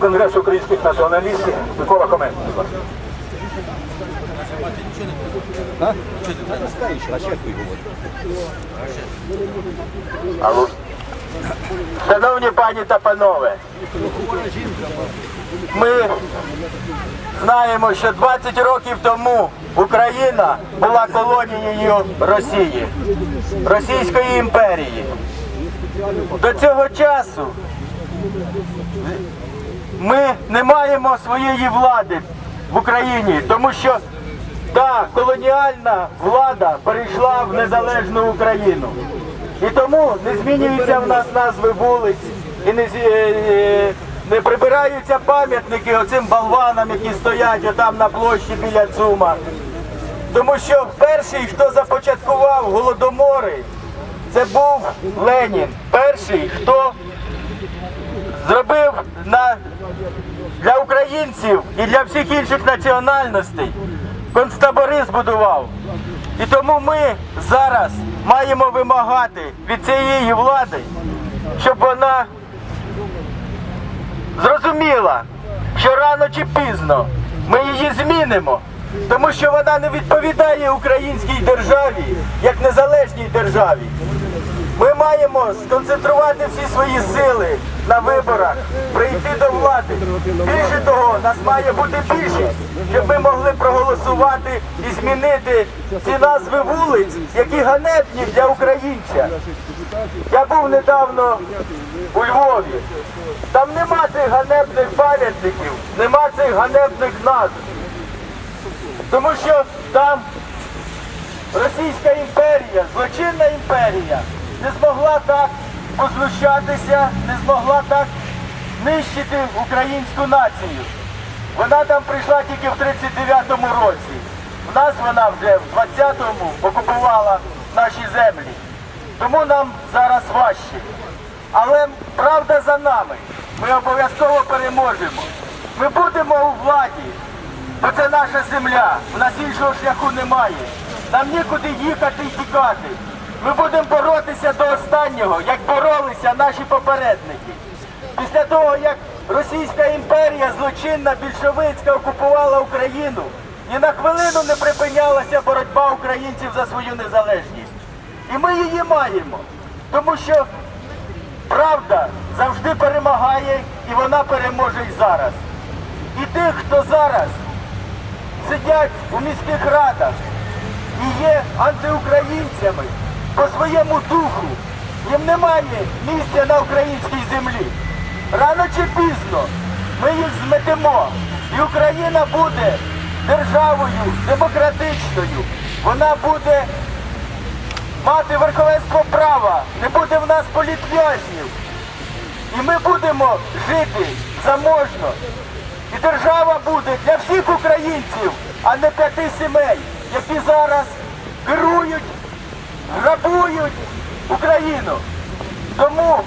Конгресу українських націоналістів Микола Хоменко. Алло. Шановні пані та панове, ми знаємо, що 20 років тому Україна була колонією Росії, Російської імперії. До цього часу ми не маємо своєї влади в Україні, тому що та колоніальна влада перейшла в незалежну Україну. І тому не змінюються в нас назви вулиць і не, е, е, не прибираються пам'ятники оцим болванам, які стоять отам на площі біля Цума. Тому що перший, хто започаткував голодомори, це був Ленін. Перший, хто зробив на, для українців і для всіх інших національностей концтабори збудував. І тому ми зараз маємо вимагати від цієї влади, щоб вона зрозуміла, що рано чи пізно ми її змінимо, тому що вона не відповідає українській державі як незалежній державі. Ми маємо сконцентрувати всі свої сили на виборах, прийти до влади. Більше того, нас має бути більшість, щоб ми могли проголосувати і змінити ці назви вулиць, які ганебні для українця. Я був недавно у Львові. Там нема цих ганебних пам'ятників, нема цих ганебних назв. Тому що там Російська імперія, злочинна імперія, не змогла так познущатися, не змогла так нищити українську націю. Вона там прийшла тільки в 39-му році. В нас вона вже в 20-му окупувала наші землі. Тому нам зараз важче. Але правда за нами. Ми обов'язково переможемо. Ми будемо у владі, бо це наша земля. У нас іншого шляху немає. Нам нікуди їхати і тікати. Ми будемо боротися до останнього, як боролися наші попередники. Після того, як Російська імперія злочинна більшовицька окупувала Україну, ні на хвилину не припинялася боротьба українців за свою незалежність. І ми її маємо, тому що правда завжди перемагає і вона переможе і зараз. І тих, хто зараз сидять у міських радах і є антиукраїнцями по своєму духу, їм немає місця на українській землі. Рано чи пізно ми їх зметемо, і Україна буде державою демократичною. Вона буде мати верховенство права, не буде в нас політв'язнів. І ми будемо жити заможно. І держава буде для всіх українців, а не п'яти сімей, які зараз керують, грабують Україну. Тому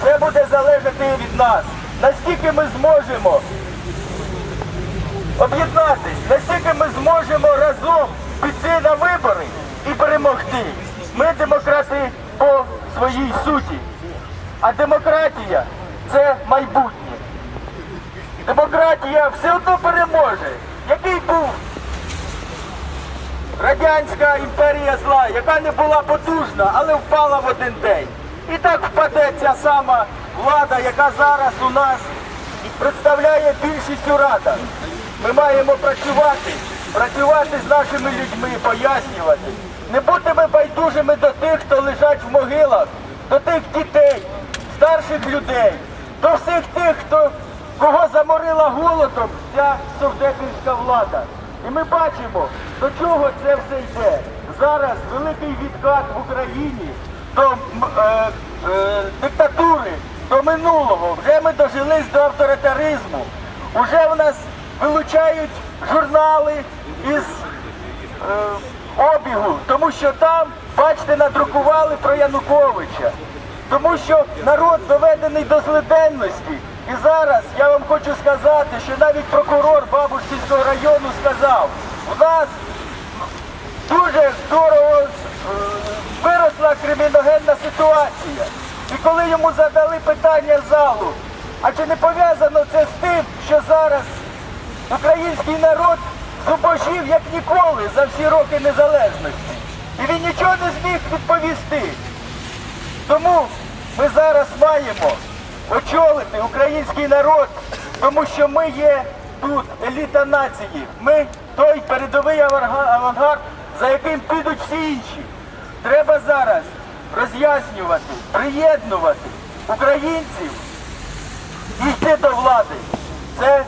все буде залежати від нас. Наскільки ми зможемо об'єднатись, наскільки ми зможемо разом піти на вибори і перемогти. Ми демократи по своїй суті. А демократія це майбутнє. Демократія все одно переможе. Який був радянська імперія зла, яка не була потужна, але впала в один день. І так впаде ця сама влада, яка зараз у нас представляє більшість у радах. Ми маємо працювати, працювати з нашими людьми, пояснювати. Не бути ми байдужими до тих, хто лежать в могилах, до тих дітей, старших людей, до всіх тих, хто кого заморила голодом ця совдепівська влада. І ми бачимо, до чого це все йде. Зараз великий відкат в Україні до е, е, диктатури, до минулого. Вже ми дожились до авторитаризму. Уже в нас вилучають журнали із е, обігу, тому що там, бачите, надрукували про Януковича. Тому що народ доведений до злиденності. І зараз я вам хочу сказати, що навіть прокурор Бабушківського району сказав, у нас дуже здорово е, виросла криміногенна ситуація. І коли йому задали питання залу, а чи не пов'язано це з тим, що зараз український народ зубожів як ніколи за всі роки незалежності. І він нічого не зміг відповісти. Тому ми зараз маємо очолити український народ, тому що ми є тут еліта нації. Ми той передовий авангард, за яким підуть всі інші. Треба зараз роз'яснювати, приєднувати українців і йти до влади. Це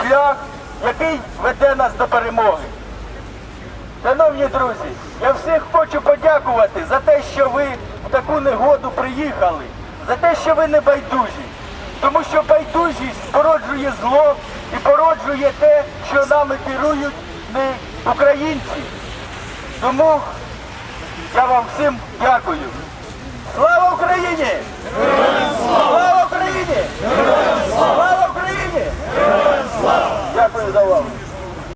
шлях, який веде нас до перемоги. Шановні друзі, я всіх хочу подякувати за те, що ви в таку негоду приїхали, за те, що ви не байдужі. Тому що байдужість породжує зло і породжує те, що нами керують не українці. Тому я вам всім дякую. Слава Україні! Слава Україні! Слава Україні! Дякую за увагу.